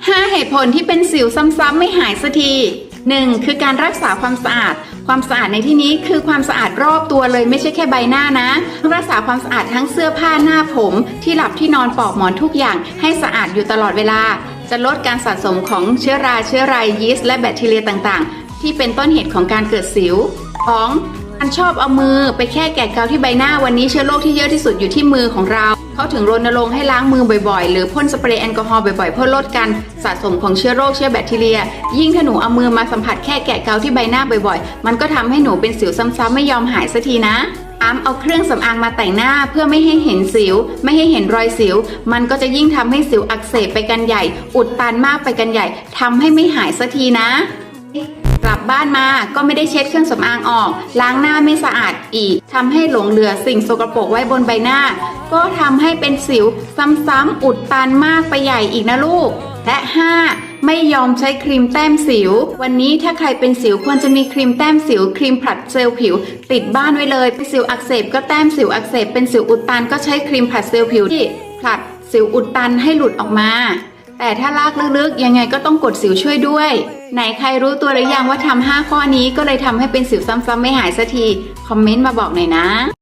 5 เหตุผลที่เป็นสิวซ้ำๆไม่หายสักที 1. คือการรักษาความสะอาด ความสะอาดในที่นี้คือความสะอาดรอบตัวเลยไม่ใช่แค่ใบหน้านะ รักษาความสะอาดทั้งเสื้อผ้าหน้าผม ที่หลับที่นอนปลอกหมอนทุกอย่าง ให้สะอาดอยู่ตลอดเวลา จะลดการสะสมของเชื้อราเชื้อไรยีสต์และแบคทีเรียต่างๆ ที่เป็นต้นเหตุของการเกิดสิว 2. การชอบเอามือไปแค่แกะเกาที่ใบหน้าวันนี้เชื้อโรคที่เยอะที่สุดอยู่ที่มือของเรา เขาถึงรณรงค์ให้ล้างมือบ่อยๆ หรือพ่นสเปรย์แอลกอฮอล์บ่อยๆ เพื่อลดการสะสมของเชื้อโรคเชื้อแบคทีเรีย ยิ่งถ้าหนูเอามือมาสัมผัสแค่แกะเกาที่ใบหน้าบ่อยๆ มันก็ทำให้หนูเป็นสิวซ้ำๆไม่ยอมหายสักทีนะอามเอาเครื่องสำอางมาแต่งหน้าเพื่อไม่ให้เห็นสิว ไม่ให้เห็นรอยสิว มันก็จะยิ่งทำให้สิวอักเสบไปกันใหญ่ อุดตันมากไปกันใหญ่ทำให้ไม่หายสักทีนะ กลับบ้านมาก็ไม่ได้เช็ดเครื่องสำอางออก ล้างหน้าไม่สะอาดอีกทำให้หลงเหลือสิ่งสกปรกไว้บนใบหน้า ก็ทำให้เป็นสิวซ้ำๆอุดตันมากไปใหญ่อีกนะลูก และ 5. ไม่ยอมใช้ครีมแต้มสิว วันนี้ถ้าใครเป็นสิวควรจะมีครีมแต้มสิว ครีมผลัดเซลล์ผิว ติดบ้านไว้เลยเป็นสิวอักเสบก็แต้มสิวอักเสบเป็นสิวอุดตันก็ใช้ครีมผลัดเซลล์ผิวที่ผลัดสิวอุดตันให้หลุดออกมา แต่ถ้าลากลึกๆยังไงก็ต้องกดสิวช่วยด้วย ไหนใครรู้ตัวหรือยังว่าทำห้าข้อนี้ก็เลยทำให้เป็นสิวซ้ำๆไม่หายสักที คอมเมนต์มาบอกหน่อยนะ